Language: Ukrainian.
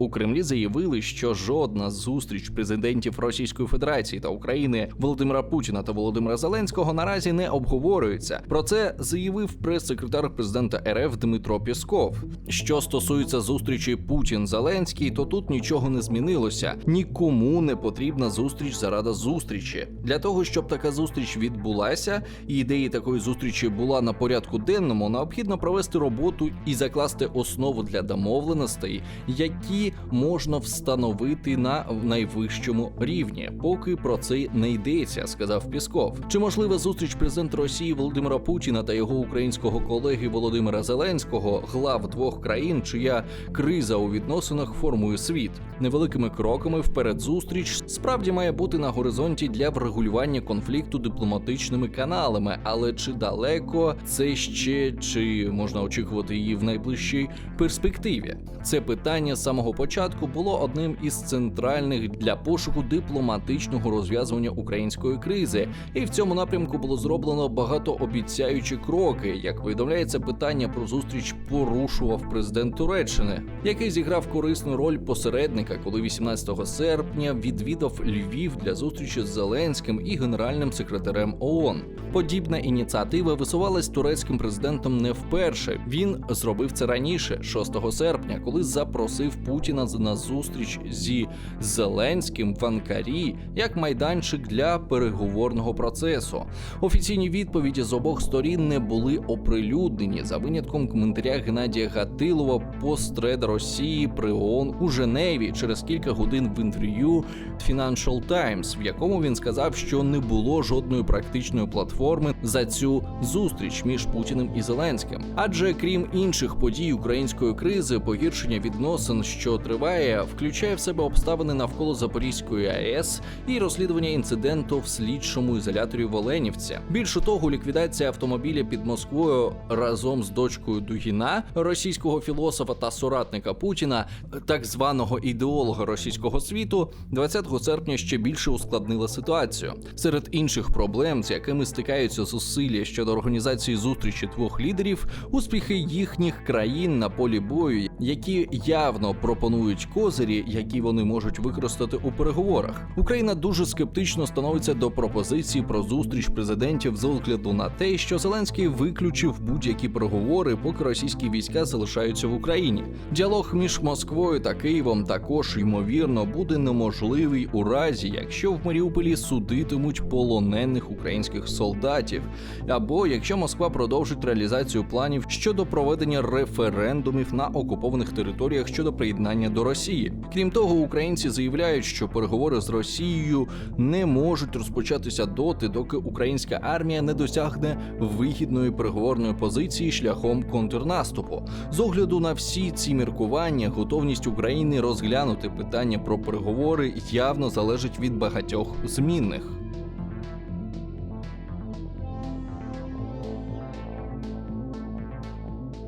У Кремлі заявили, що жодна зустріч президентів Російської Федерації та України Володимира Путіна та Володимира Зеленського наразі не обговорюється. Про це заявив прес-секретар президента РФ Дмитро Пєсков. Що стосується зустрічі Путін Зеленський, то тут нічого не змінилося. Нікому не потрібна зустріч заради зустрічі. Для того щоб така зустріч відбулася, і ідеї такої зустрічі була на порядку денному, необхідно провести роботу і закласти основу для домовленостей, які можна встановити на найвищому рівні. Поки про це не йдеться, сказав Пісков. Чи можлива зустріч президента Росії Володимира Путіна та його українського колеги Володимира Зеленського, глав двох країн, чия криза у відносинах формує світ? Невеликими кроками вперед зустріч справді має бути на горизонті для врегулювання конфлікту дипломатичними каналами, але чи далеко це ще чи можна очікувати її в найближчій перспективі? Це питання самого початку було одним із центральних для пошуку дипломатичного розв'язування української кризи, і в цьому напрямку було зроблено багатообіцяючі кроки. Як повідомляється, питання про зустріч порушував президент Туреччини, який зіграв корисну роль посередника, коли 18 серпня відвідав Львів для зустрічі з Зеленським і генеральним секретарем ООН. Подібна ініціатива висувалась турецьким президентом не вперше. Він зробив це раніше, 6 серпня, коли запросив Путіна на зустріч зі Зеленським в Анкарі як майданчик для переговорного процесу. Офіційні відповіді з обох сторін не були оприлюднені за винятком коментаря Геннадія Гатилова, постред Росії при ООН у Женеві через кілька годин в інтерв'ю Financial Times, в якому він сказав, що не було жодної практичної платформи за цю зустріч між Путіним і Зеленським. Адже крім інших подій української кризи, погіршення відносин, що триває, включає в себе обставини навколо Запорізької АЕС і розслідування інциденту в слідчому ізоляторі в Оленівці. Більше того, ліквідація автомобіля під Москвою разом з дочкою Дугіна, російського філософа та соратника Путіна, так званого ідеолога російського світу, 20 серпня ще більше ускладнила ситуацію. Серед інших проблем, з якими стикаються зусилля щодо організації зустрічі двох лідерів, успіхи їхніх країн на полі бою, які явно пропонують козирі, які вони можуть використати у переговорах. Україна дуже скептично становиться до пропозиції про зустріч президентів з огляду на те, що Зеленський виключив будь-які переговори, поки російські війська залишаються в Україні. Діалог між Москвою та Києвом також ймовірно буде неможливий у разі, якщо в Маріуполі судитимуть полонених українських солдатів, або якщо Москва продовжить реалізацію планів щодо проведення референдумів на окупованих територіях щодо приєднання до Росії. Крім того, українці заявляють, що переговори з Росією не можуть розпочатися доти, доки українська армія не досягне вигідної переговорної позиції шляхом контрнаступу. З огляду на всі ці міркування, готовність України розглянути питання про переговори явно залежить від багатьох змінних.